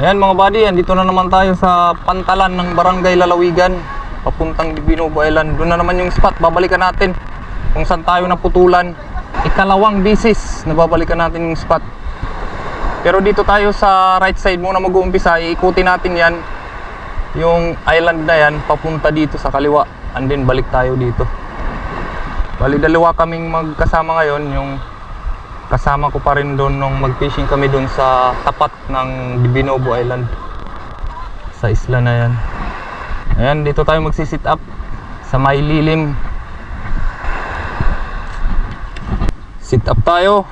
Ayan mga buddy, andito na naman tayo sa pantalan ng Barangay Lalawigan papuntang Binobo Island. Doon na naman yung spot, babalikan natin kung saan tayo naputulan. Ikalawang bisis na babalikan natin yung spot. Pero dito tayo sa right side muna mag-uumpisa, iikutin natin yan yung island na yan papunta dito sa kaliwa and then balik tayo dito. Bali dalawa kaming magkasama ngayon, yung kasama ko pa rin doon nung mag-fishing kami doon sa tapat ng Binobo Island. Sa isla na yan. Ayan, dito tayo magsisit up sa may lilim. Sit up tayo.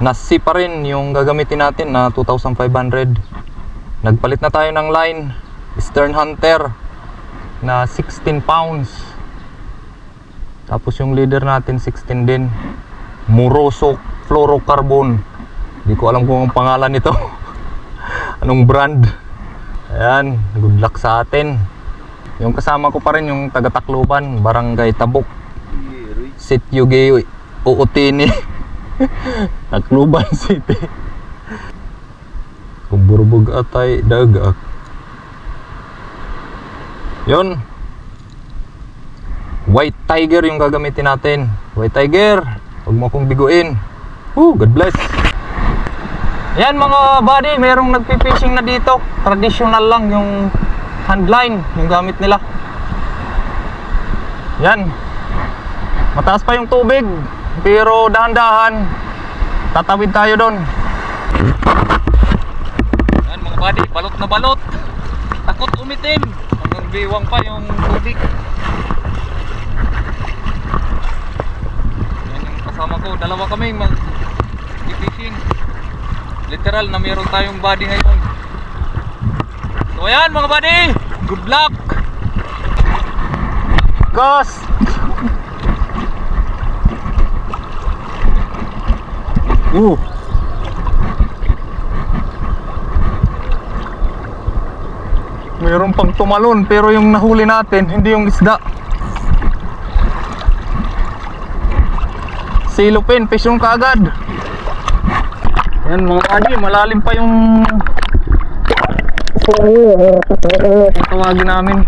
Nasi pa rin yung gagamitin natin na 2,500. Nagpalit na tayo ng line. Stern Hunter na 16 pounds. Tapos yung leader natin 16 din. Moroso Fluorocarbon. Hindi ko alam kung ang pangalan nito. Anong brand. Ayan, good luck sa atin. Yung kasama ko pa rin yung taga Tacloban, Barangay Tabok. Sit Yugi Uutini. Tacloban City. Kumburbog atay dagak. Yun. White Tiger yung gagamitin natin. White Tiger. Huwag mo akong biguin. Woo, God bless. Yan mga buddy, merong nagpi-fishing na dito. Traditional lang yung handline, yung gamit nila. Yan. Mataas pa yung tubig, pero dahan-dahan. Tatawid tayo doon. Yan mga buddy, balot na balot. Takot umitim. Hanggang biwang pa yung tubig. Yan yung kasama ko. Dalawa kami mag fishing. Literal na meron tayong body ngayon. So ayan mga buddy. Good luck. Cast. Uh. Meron pang tumalon pero yung nahuli natin hindi yung isda. Silupin, fish yung kaagad. Yan mga buddy, malalim pa yung tawagin namin.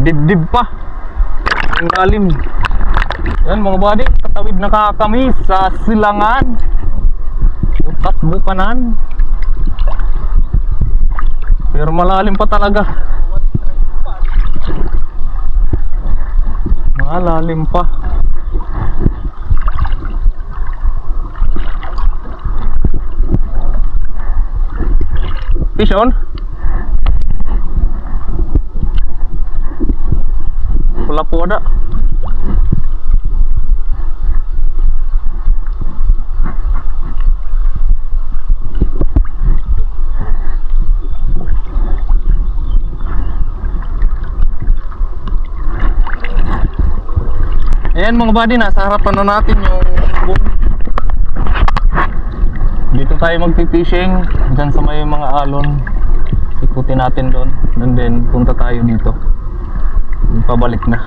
Dibdib pa. Ang lalim. Yan mga buddy, tatawid na ka kami sa silangan. Utat bukanan. Pero malalim pa talaga. Malalim pa. Fish on? Wala po ada. Ayan mga buddy, nasa harapan na natin yung tayo magpipishing Diyan sa may mga alon. Ikutin natin doon. And then punta tayo dito. Pabalik na.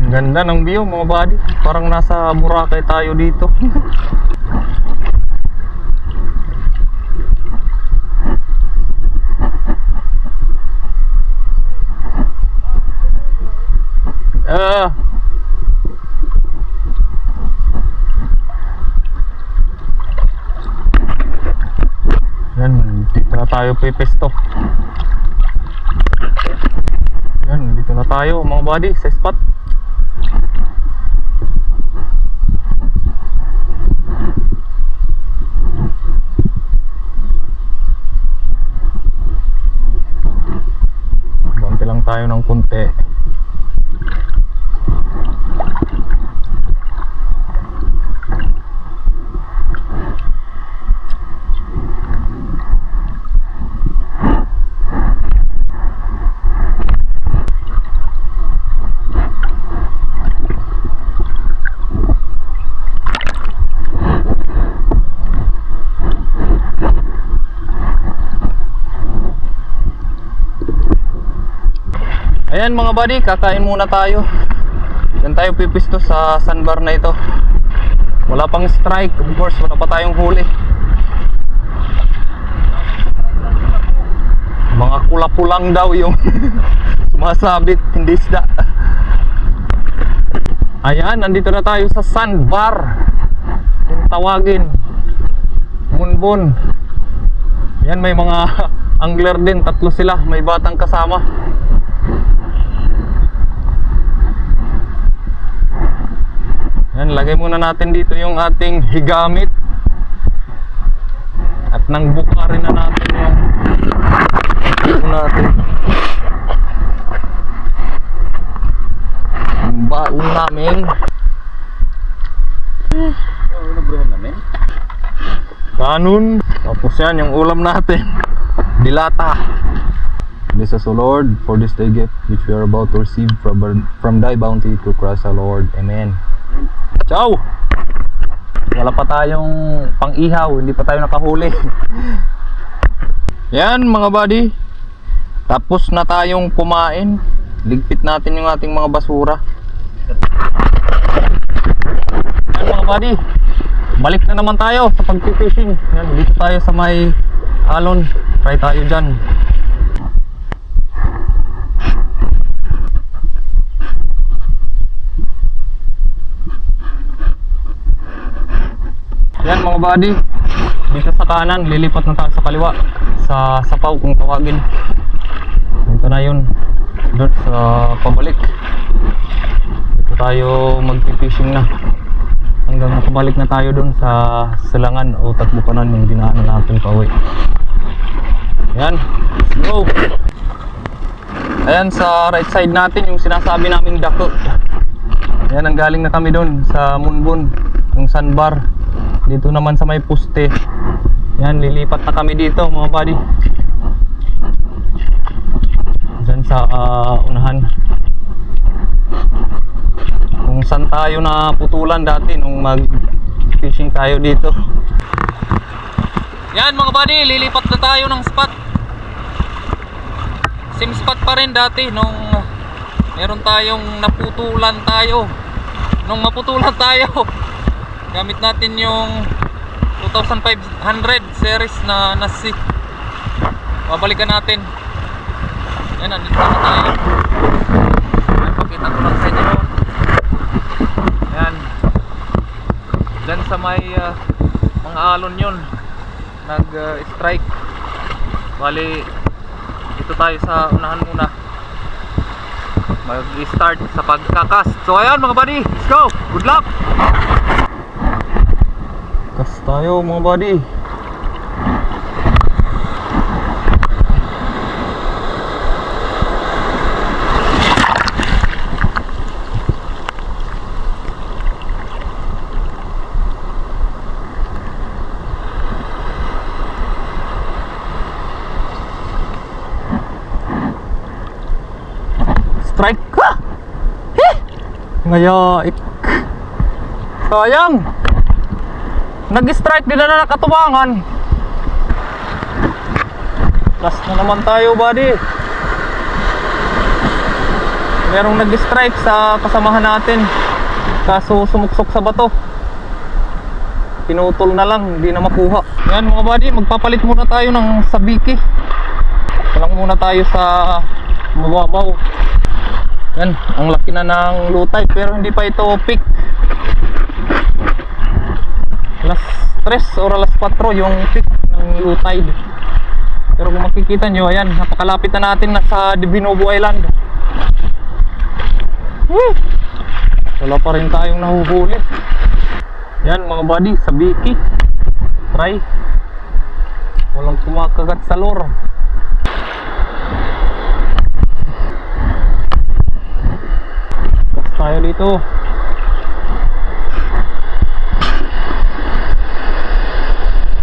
Ang ganda ng view mga buddy. Parang nasa Boracay tayo dito. Ah. Yan, dito na tayo pipesto. Yan, dito na tayo mga buddy sa spot. Banti lang tayo ng kunti. Ayan mga buddy, kakain muna tayo. Yan tayo pipisto sa sandbar na ito. Wala pang strike, of course, wala pa tayong huli. Mga kulapulang daw yung sumasabit, hindi isda. Ayan, nandito na tayo sa sandbar. Kung tawagin. Munbon. Yan, may mga angler din. Tatlo sila. May batang kasama. Yan, lagay muna natin dito yung ating higamit. At nang buka rin na natin yung yung natin. Yung baon namin. Kanon. Tapos yan, yung ulam natin. Dilata. This is the Lord for this day gift which we are about to receive from, from thy bounty to Christ our Lord. Amen. Ciao! Wala pa tayong pang-ihaw, hindi pa tayo nakahuli. Yan mga buddy. Tapos na tayong kumain. Ligpit natin yung ating mga basura. Yan mga buddy. Balik na naman tayo sa pag-fishing. Yan, dito tayo sa may alon. Try tayo dyan. Yan mga buddy. Dito sa kanan, lilipat na tayo sa kaliwa. Sa sapaw kung tawagin. Dito na yun. Doon sa pabalik. Dito tayo magpipishing na. Hanggang makabalik na tayo doon sa silangan o takbukanan yung dinaanan natin pa uwi. Yan. Let's go. Ayan sa right side natin yung sinasabi naming dako. Yan ang galing na kami doon sa Munbun, yung sandbar. Dito naman sa may puste. Yan, lilipat na kami dito mga buddy. Diyan sa ah, unahan. Kung saan tayo na putulan dati nung mag fishing tayo dito. Yan mga buddy, lilipat na tayo ng spot. Same spot pa rin dati nung meron tayong naputulan tayo. Nung maputulan tayo, gamit natin yung 2500 series na nasi. Babalikan natin. Yan, nandito na tayo. Yan, pakita ko lang sa inyo. Yan. Diyan sa may ah, mga alon yun. Nag-strike. Bali, dito tayo sa unahan muna. Mag-start sa pagkakast. So ayan mga buddy, let's go! Good luck! Cast tayo mga buddy. Strike ka! Heh! Ngayaik. Sayang! Nag-strike din na nakatubangan. Last na naman tayo, buddy. Merong nag-strike sa kasamahan natin. Kaso sumuksok sa bato. Pinutol na lang, hindi na makuha. Yan mga buddy, magpapalit muna tayo ng sabiki. Walang muna tayo sa mababaw. Yan, ang laki na ng lutay pero hindi pa ito peak. Alas 3 or alas 4 yung peak ng lutay. Pero kung makikita nyo, ayan, napakalapit na natin na sa Divinovo Island. Woo! Wala pa rin tayong nahuhuli. Yan mga buddy, sa Biki. Try. Walang kumakagat sa. Gas tayo dito.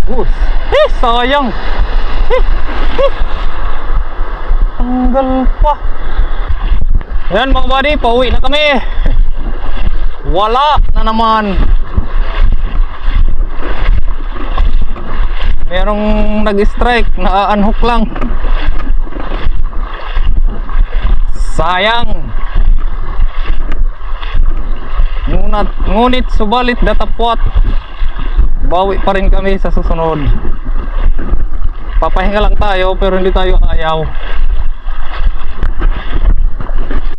Us. Eh, sayang. Eh, eh. Tanggal pa. Ayan mga buddy, pauwi na kami. Wala na naman. Merong nag-strike, na-unhook lang. Sayang. Yung ngunat, ngunit subalit datapwat. Bawi pa rin kami sa susunod. Papahinga lang tayo pero hindi tayo ayaw.